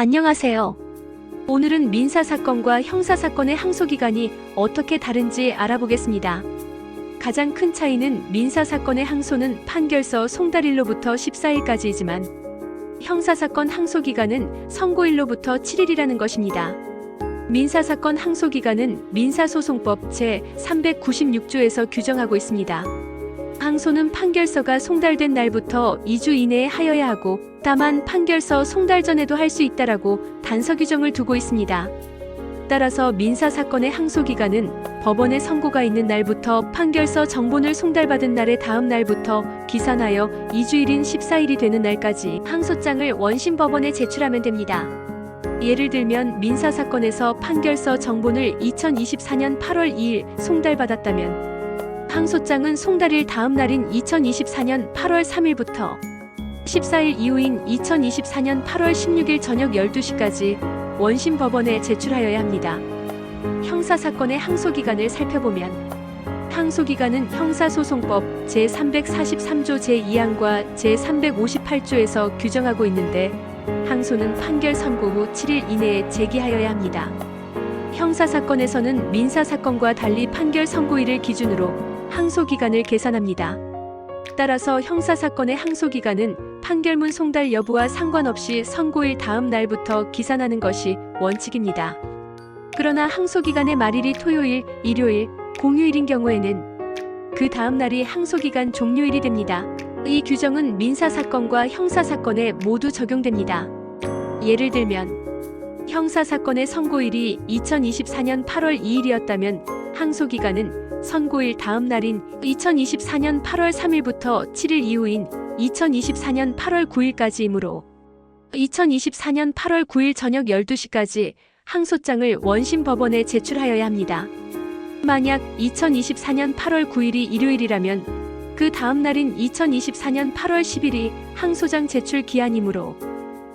안녕하세요. 오늘은 민사 사건과 형사 사건의 항소 기간이 어떻게 다른지 알아보겠습니다. 가장 큰 차이는 민사 사건의 항소는 판결서 송달일로부터 14일까지이지만 형사 사건 항소 기간은 선고일로부터 7일이라는 것입니다. 민사 사건 항소 기간은 민사소송법 제 396조에서 규정하고 있습니다. 항소는 판결서가 송달된 날부터 2주 이내에 하여야 하고 다만 판결서 송달 전에도 할 수 있다라고 단서 규정을 두고 있습니다. 따라서 민사 사건의 항소 기간은 법원의 선고가 있는 날부터 판결서 정본을 송달받은 날의 다음 날부터 기산하여 2주일인 14일이 되는 날까지 항소장을 원심 법원에 제출하면 됩니다. 예를 들면 민사 사건에서 판결서 정본을 2024년 8월 2일 송달받았다면 항소장은 송달일 다음 날인 2024년 8월 3일부터 14일 이후인 2024년 8월 16일 저녁 12시까지 원심 법원에 제출하여야 합니다. 형사 사건의 항소 기간을 살펴보면 항소 기간은 형사소송법 제343조 제2항과 제358조에서 규정하고 있는데 항소는 판결 선고 후 7일 이내에 제기하여야 합니다. 형사 사건에서는 민사 사건과 달리 판결 선고일을 기준으로 항소 기간을 계산합니다. 따라서 형사 사건의 항소 기간은 판결문 송달 여부와 상관없이 선고일 다음 날부터 기산하는 것이 원칙입니다. 그러나 항소 기간의 말일이 토요일, 일요일, 공휴일인 경우에는 그 다음 날이 항소 기간 종료일이 됩니다. 이 규정은 민사 사건과 형사 사건에 모두 적용됩니다. 예를 들면 형사 사건의 선고일이 2024년 8월 2일이었다면 항소 기간은 선고일 다음 날인 2024년 8월 3일부터 7일 이후인 2024년 8월 9일까지이므로 2024년 8월 9일 저녁 12시까지 항소장을 원심 법원에 제출하여야 합니다. 만약 2024년 8월 9일이 일요일이라면 그 다음 날인 2024년 8월 10일이 항소장 제출 기한이므로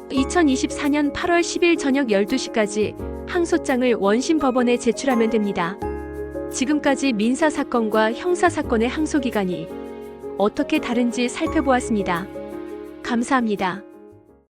2024년 8월 10일 저녁 12시까지 항소장을 원심 법원에 제출하면 됩니다. 지금까지 민사 사건과 형사 사건의 항소 기간이 어떻게 다른지 살펴보았습니다. 감사합니다.